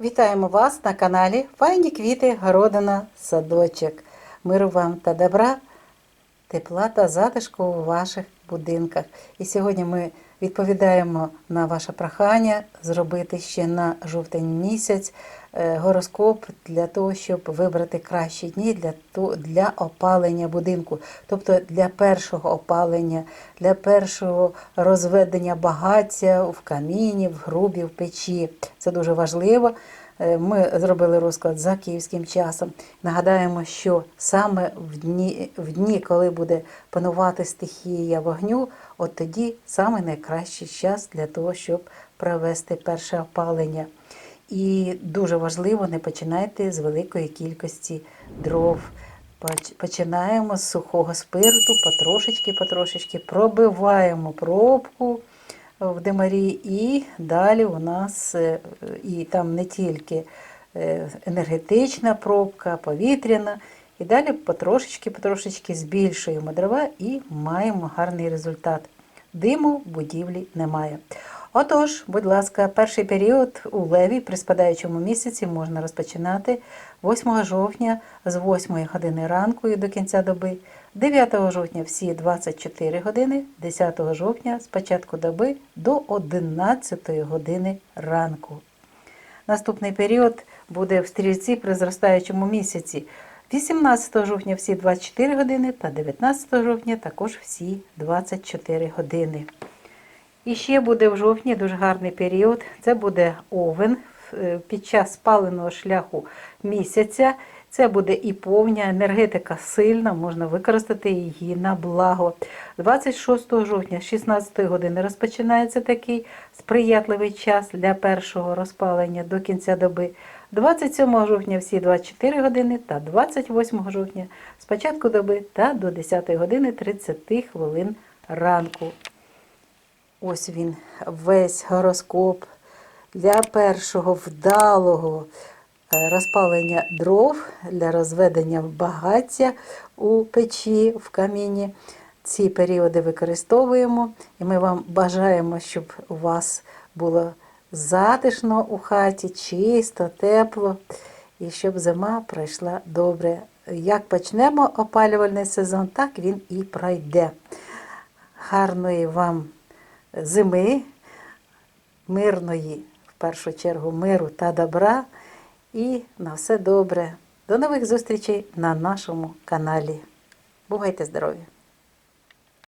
Вітаємо вас на каналі Файні квіти, городина, садочок. Миру вам та добра, тепла та затишку у ваших будинках. І сьогодні ми відповідаємо на ваше прохання зробити ще на жовтень місяць е, гороскоп для того, щоб вибрати кращі дні для, для опалення будинку. Тобто для першого опалення, для першого розведення багаття в каміні, в грубі, в печі. Це дуже важливо. Е, Ми зробили розклад за київським часом. Нагадаємо, що саме в дні, в дні, коли буде панувати стихія вогню, от тоді саме найкращий час для того, щоб провести перше опалення. І дуже важливо, не починайте з великої кількості дров. Починаємо з сухого спирту, потрошечки, потрошечки пробиваємо пробку в Демарі, і далі у нас е, і там не тільки е, енергетична пробка, повітряна. І далі потрошечки, потрошечки збільшуємо дрова і маємо гарний результат. Диму в будівлі немає. Отож, будь ласка, перший період у леві при спадаючому місяці можна розпочинати 8 жовтня з 8 години ранку і до кінця доби, 9 жовтня всі 24 години, 10 жовтня з початку доби до 11 години ранку. Наступний період буде в стрільці при зростаючому місяці. 18 жовтня всі 24 години та 19 жовтня також всі 24 години. І ще буде в жовтні дуже гарний період. Це буде овен е, під час спаленого шляху місяця. Це буде і повня, енергетика сильна, можна використати її на благо. 26 жовтня з 16 години розпочинається такий сприятливий час для першого розпалення до кінця доби. 27 жовтня всі 24 години та 28 жовтня з початку доби та до 10 години 30 хвилин ранку. Ось він, весь гороскоп для першого вдалого е, розпалення дров, для розведення багаття у печі, в каміні. Ці періоди використовуємо, і ми вам бажаємо, щоб у вас було затишно у хаті, чисто, тепло, і щоб зима пройшла добре. Як почнемо опалювальний сезон, так він і пройде. Гарної вам зими, мирної, в першу чергу, миру та добра. І на все добре. До нових зустрічей на нашому каналі. Бувайте здорові!